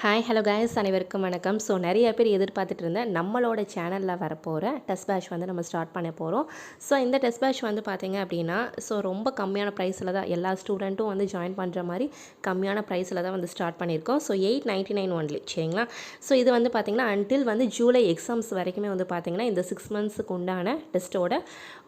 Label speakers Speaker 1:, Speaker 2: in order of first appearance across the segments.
Speaker 1: Hi hello guys அனைவருக்கும் வணக்கம். So நிறைய பேர் எதிர்பார்த்துட்டு இருந்தேன் நம்மளோட சேனலில் வரப்போகிற டெஸ்ட் பேட்ச் வந்து நம்ம ஸ்டார்ட் பண்ண போகிறோம் ஸோ இந்த டெஸ்ட் பேட்ச் வந்து பார்த்திங்க அப்படின்னா ஸோ ரொம்ப கம்மியான ப்ரைஸில் தான் எல்லா ஸ்டூடெண்ட்டும் வந்து ஜாயின் பண்ணுற மாதிரி கம்மியான ப்ரைஸில் தான் வந்து ஸ்டார்ட் பண்ணியிருக்கோம். So eight ninety nine only சரிங்களா? ஸோ இது வந்து பார்த்திங்கன்னா அன்டில் வந்து ஜூலை எக்ஸாம்ஸ் வரைக்குமே வந்து பார்த்திங்கன்னா இந்த சிக்ஸ் மந்த்ஸுக்கு உண்டான டெஸ்ட்டோட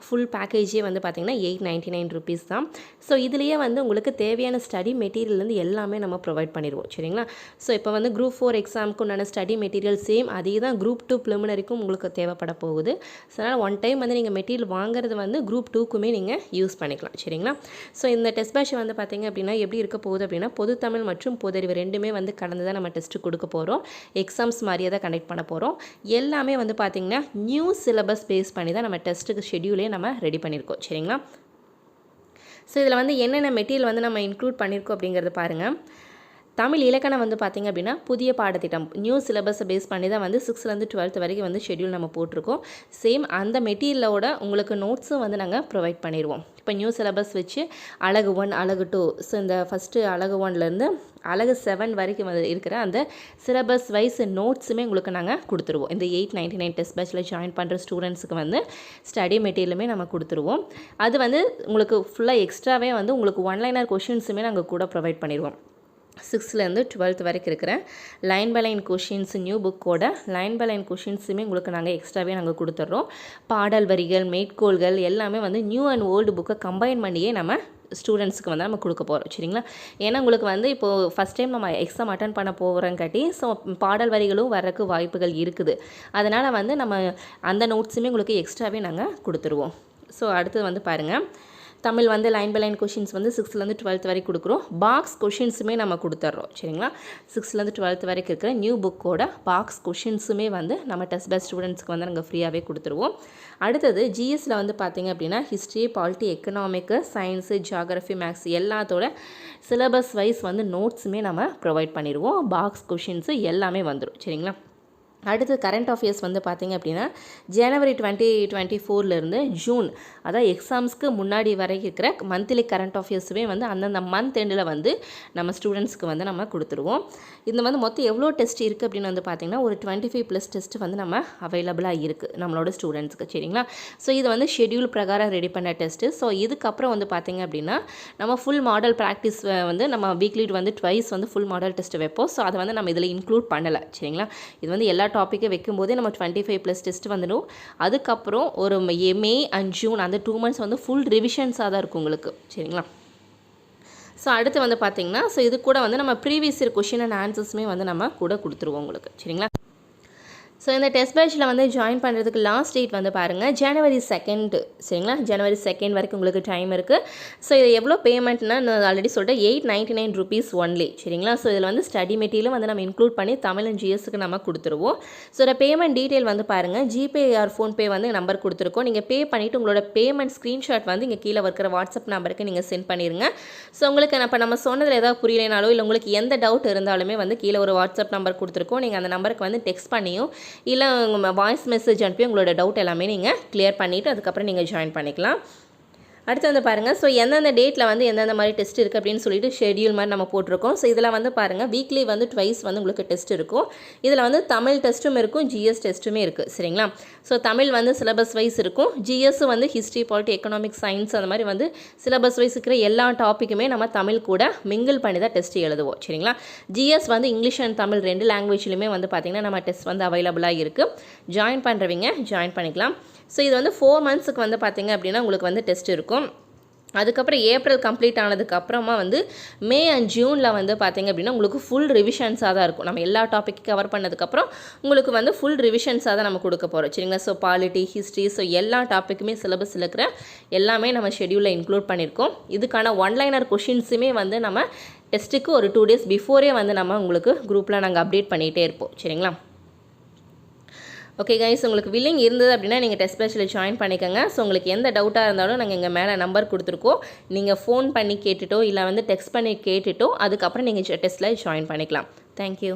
Speaker 1: ஃபுல் பேக்கேஜே வந்து பார்த்திங்கன்னா எயிட் நைன்ட்டி நைன் ருபீஸ் தான். ஸோ இதுலேயே வந்து உங்களுக்கு தேவையான ஸ்டடி மெட்டீரியல்லேருந்து எல்லாமே நம்ம ப்ரொவைட் பண்ணிடுவோம். சரிங்களா? ஸோ இப்போ வந்து குரூப் ஃபோர் எக்ஸாமுக்கு உண்டான ஸ்டடி மெட்டீரியல் சேம் அதே தான் குரூப் டூ ப்ளிமினரிக்கும் உங்களுக்கு தேவைப்பட போகுது. ஸோ அதனால் ஒன் டைம் வந்து நீங்கள் மெட்டீரியல் வாங்குறது வந்து குரூப் டூக்குமே நீங்கள் யூஸ் பண்ணிக்கலாம் சரிங்களா? ஸோ இந்த டெஸ்ட் பேட்ச் வந்து பார்த்திங்க அப்படின்னா எப்படி இருக்க போகுது அப்படின்னா பொது தமிழ் மற்றும் பொதறிவு ரெண்டுமே வந்து கலந்து தான் நம்ம டெஸ்ட்டு கொடுக்க போகிறோம் எக்ஸாம்ஸ் மாதிரியே தான் கண்டக்ட் பண்ண போகிறோம் எல்லாமே வந்து பார்த்திங்கன்னா நியூ சிலபஸ் பேஸ் பண்ணி தான் நம்ம டெஸ்ட்டுக்கு ஷெடியூலே நம்ம ரெடி பண்ணியிருக்கோம் சரிங்களா? ஸோ இதில் வந்து என்னென்ன மெட்டீரியல் வந்து நம்ம இன்க்ளூட் பண்ணியிருக்கோம் அப்படிங்கிறது பாருங்கள் தமிழ் இலக்கணம் வந்து பார்த்திங்க அப்படின்னா புதிய பாடத்திட்டம். நியூ சிலபஸை பேஸ் பண்ணி தான் வந்து சிக்ஸ்த்லேருந்து டுவெல்த் வரைக்கும் வந்து ஷெடியூல் நம்ம போட்டிருக்கோம். சேம் அந்த மெட்டீரியலோட உங்களுக்கு நோட்ஸும் வந்து நாங்கள் ப்ரொவைட் பண்ணிடுவோம் இப்போ நியூ சிலபஸ் வச்சு அழகு ஒன் அழகு டூ ஸோ இந்த ஃபஸ்ட்டு அழகு ஒன்லேருந்து அழகு செவன் வரைக்கும் வந்து இருக்கிற அந்த சிலபஸ் வைஸ் நோட்ஸுமே உங்களுக்கு நாங்கள் கொடுத்துருவோம். இந்த எயிட் நைன்டி நைன் டெஸ்ட் பேட்சில் ஜாயின் பண்ணுற ஸ்டூடெண்ட்ஸுக்கு வந்து ஸ்டடி மெட்டீரியலுமே நம்ம கொடுத்துருவோம். அது வந்து உங்களுக்கு ஃபுல்லாக எக்ஸ்ட்ராவே வந்து உங்களுக்கு ஒன்லைனர் கொஷின்ஸுமே நாங்கள் கூட ப்ரொவைட் பண்ணிடுவோம் சிக்ஸ்த்லேருந்து டுவெல்த் வரைக்கும் இருக்கிற line by line questions new புக்கோட லைன் பை லைன் கொஷின்ஸுமே உங்களுக்கு நாங்கள் எக்ஸ்ட்ராவே நாங்கள் கொடுத்துட்றோம் பாடல் வரிகள் மேற்கோள்கள் எல்லாமே வந்து நியூ அண்ட் ஓல்டு புக்கை கம்பைன் பண்ணியே நம்ம ஸ்டூடெண்ட்ஸுக்கு வந்து நம்ம கொடுக்க போகிறோம் சரிங்களா? ஏன்னா உங்களுக்கு வந்து இப்போது ஃபஸ்ட் டைம் நம்ம எக்ஸாம் அட்டன் பண்ண போகிறங்காட்டி ஸோ பாடல் வரிகளும் வரக்கு வாய்ப்புகள் இருக்குது. அதனால் வந்து நம்ம அந்த நோட்ஸுமே உங்களுக்கு எக்ஸ்ட்ராவே நாங்கள் கொடுத்துருவோம். ஸோ அடுத்தது வந்து பாருங்கள் தமிழ் வந்து லைன் பை லைன் கொஷின்ஸ் வந்து சிக்ஸ்த்லேருந்து டுவெல்த் வரைக்கும் கொடுக்குறோம். பாக்ஸ் கொஷின்ஸுமே நம்ம கொடுத்துட்றோம் சரிங்களா? சிக்ஸ்த்லேருந்து டுவெல்த் வரைக்கும் இருக்கிற நியூ புக்கோட பாக்ஸ் கொஷின்ஸுமே வந்து நம்ம டெஸ்ட் பெஸ்ட் ஸ்டூடெண்ட்ஸ்க்கு வந்து நாங்கள் ஃப்ரீயாகவே கொடுத்துருவோம். அடுத்தது ஜிஎஸ்சில் வந்து பார்த்திங்க அப்படின்னா history polity economic science geography maths எல்லாத்தோட சிலபஸ் வைஸ் வந்து நோட்ஸுமே நம்ம ப்ரொவைட் பண்ணிடுவோம். பாக்ஸ் கொஷின்ஸு எல்லாமே வந்துடும் சரிங்களா? அடுத்து கரண்ட் அஃபேர்ஸ் வந்து பார்த்திங்க அப்படின்னா ஜனவரி டுவெண்ட்டி டுவெண்ட்டி ஃபோர்லேருந்து ஜூன் அதாவது எக்ஸாம்ஸ்க்கு முன்னாடி வரைக்கும் இருக்கிற மந்த்லி கரண்ட் அஃபேர்ஸுமே வந்து அந்தந்த மந்த் எண்டில் வந்து நம்ம ஸ்டூடெண்ட்ஸ்க்கு வந்து நம்ம கொடுத்துருவோம். இந்த வந்து மொத்தம் எவ்வளோ டெஸ்ட் இருக்குது அப்படின்னு வந்து பார்த்திங்கன்னா ஒரு டுவெண்ட்டி ஃபைவ் ப்ளஸ் டெஸ்ட் வந்து நம்ம அவைலபிளாக இருக்குது நம்மளோட ஸ்டூடெண்ட்ஸ்க்கு சரிங்களா? ஸோ இது வந்து ஷெடியூல் பிரகாரம் ரெடி பண்ண டெஸ்ட்டு ஸோ இதுக்கப்புறம் வந்து பார்த்திங்க அப்படின்னா நம்ம ஃபுல் மாடல் ப்ராக்டிஸ் வந்து நம்ம வீக்லி வந்து ட்வைஸ் வந்து ஃபுல் மாடல் டெஸ்ட் வைப்போம். ஸோ அதை வந்து நம்ம இதில் இன்க்ளூட் பண்ணலை சரிங்களா? இது வந்து எல்லா டாப்பிக்கை வைக்கும்போதே நம்ம டுவெண்ட்டி ஃபைவ் ப்ளஸ் டெஸ்ட் வந்துடும். அதுக்கப்புறம் ஒரு மே அண்ட் ஜூன் அந்த டூ மந்த்ஸ் வந்து ஃபுல் ரிவிஷன்ஸாக தான் இருக்கும் உங்களுக்கு. சரிங்களா? ஸோ அடுத்து வந்து பார்த்திங்கன்னா ஸோ இது கூட வந்து நம்ம ப்ரீவியஸ் இயர் கொஷின் அண்ட் ஆன்சர்ஸுமே வந்து நம்ம கூட கொடுத்துருவோம் உங்களுக்கு. சரிங்களா? ஸோ இந்த டெஸ்ட் பேட்சில் வந்து ஜாயின் பண்ணுறதுக்கு லாஸ்ட் டேட் வந்து பாருங்கள் ஜனவரி செகண்டு சரிங்களா? ஜனவரி செகண்ட் வரைக்கும் உங்களுக்கு டைம் இருக்குது ஸோ இது எவ்வளோ பேமெண்ட்னா நான் ஆல்ரெடி சொல்லிட்டேன். Eight ninety nine rupees only சரிங்களா? ஸோ இதில் வந்து ஸ்டடி மெட்டீரியலும் வந்து நம்ம இன்க்ளூட் பண்ணி தமிழ் அண்ட் ஜிஎஸ்க்கு நம்ம கொடுத்துருவோம். ஸோ இந்த பேமெண்ட் டீட்டெயில் வந்து பாருங்கள் ஜிபே ஆர் ஃபோன்பே வந்து நம்பர் கொடுத்துருக்கோம். நீங்கள் பே பண்ணிவிட்டு உங்களோட பேமெண்ட் ஸ்க்ரீன்ஷாட் வந்து இங்கே கீழே இருக்கிற வாட்ஸ்அப் நம்பருக்கு நீங்கள் சென்ட் பண்ணிடுங்க ஸோ உங்களுக்கு இப்போ நம்ம சொன்னதில் ஏதாவது புரியலைனாலோ இல்லை உங்களுக்கு எந்த டவுட் இருந்தாலுமே வந்து கீழே ஒரு வாட்ஸ்அப் நம்பர் கொடுத்துருக்கோம். நீங்கள் அந்த நம்பருக்கு வந்து டெக்ஸ்ட் பண்ணியும் இல்லை உங்கள் வாய்ஸ் மெசேஜ் அனுப்பி உங்களோட டவுட் எல்லாமே நீங்கள் கிளியர் பண்ணிவிட்டு அதுக்கப்புறம் நீங்கள் ஜாயின் பண்ணிக்கலாம். அடுத்து வந்து பாருங்கள் ஸோ எந்தெந்த டேட்டில் வந்து எந்தெந்த மாதிரி டெஸ்ட் இருக்குது அப்படின்னு சொல்லிட்டு ஷெடியூல் மாதிரி நம்ம போட்டிருக்கோம். ஸோ இதில் வந்து பாருங்கள் வீக்லி வந்து ட்வைஸ் வந்து உங்களுக்கு டெஸ்ட் இருக்கும். இதில் வந்து தமிழ் டெஸ்ட்டும் இருக்கும் ஜிஎஸ் டெஸ்ட்டுமே இருக்குது சரிங்களா? ஸோ தமிழ் வந்து சிலபஸ் வைஸ் இருக்கும். ஜிஎஸ் வந்து ஹிஸ்ட்ரி பாலிட்டி எக்கனாமிக் சயின்ஸ் அந்த மாதிரி வந்து சிலபஸ் வைஸ் இருக்கிற எல்லா டாப்பிக்குமே நம்ம தமிழ் கூட மிங்கிள் பண்ணி தான் டெஸ்ட் எழுதுவோம் சரிங்களா? ஜிஎஸ் வந்து இங்கிலீஷ் அண்ட் தமிழ் ரெண்டு லாங்குவேஜ்லையுமே வந்து பார்த்திங்கன்னா நம்ம டெஸ்ட் வந்து அவைலபிளாக இருக்குது ஜாயின் பண்ணுறவங்க ஜாயின் பண்ணிக்கலாம். ஸோ இது வந்து ஃபோர் மந்த்ஸுக்கு வந்து பார்த்திங்க அப்படின்னா உங்களுக்கு வந்து டெஸ்ட் இருக்கும். அதுக்கப்புறம் ஏப்ரல் கம்ப்ளீட் ஆனதுக்கு அப்புறமா வந்து மே அண்ட் ஜூனில் வந்து பார்த்திங்க அப்படின்னா உங்களுக்கு ஃபுல் ரிவிஷன்ஸாக தான் இருக்கும். நம்ம எல்லா டாப்பிக்கும் கவர் பண்ணதுக்கப்புறம் உங்களுக்கு வந்து ஃபுல் ரிவிஷன்ஸாக தான் நம்ம கொடுக்க போகிறோம் சரிங்களா? ஸோ பாலிட்டி ஹிஸ்ட்ரி ஸோ எல்லா டாப்பிக்குமே சிலபஸில் இருக்கிற எல்லாமே நம்ம ஷெடியூலில் இன்க்ளூட் பண்ணியிருக்கோம். இதுக்கான ஒன்லைனர் கொஷின்ஸுமே வந்து நம்ம டெஸ்ட்டுக்கு ஒரு டூ டேஸ் பிஃபோரே வந்து நம்ம உங்களுக்கு குரூப்பில் நாங்கள் அப்டேட் பண்ணிகிட்டே இருப்போம். சரிங்களா? ஓகே கைஸ் உங்களுக்கு வில்லிங் இருந்தது அப்படின்னா நீங்கள் டெஸ்ட் பேச்சில் ஜாயின் பண்ணிக்கோங்க. ஸோ உங்களுக்கு எந்த டவுட்டாக இருந்தாலும் நாங்கள் எங்கள் மேலே நம்பர் கொடுத்துருக்கோம். நீங்கள் ஃபோன் பண்ணி கேட்டுட்டோ இல்லை வந்து டெக்ஸ்ட் பண்ணி கேட்டுட்டோ அதுக்கப்புறம் நீங்கள் டெஸ்ட்டில் ஜாயின் பண்ணிக்கலாம். தேங்க்யூ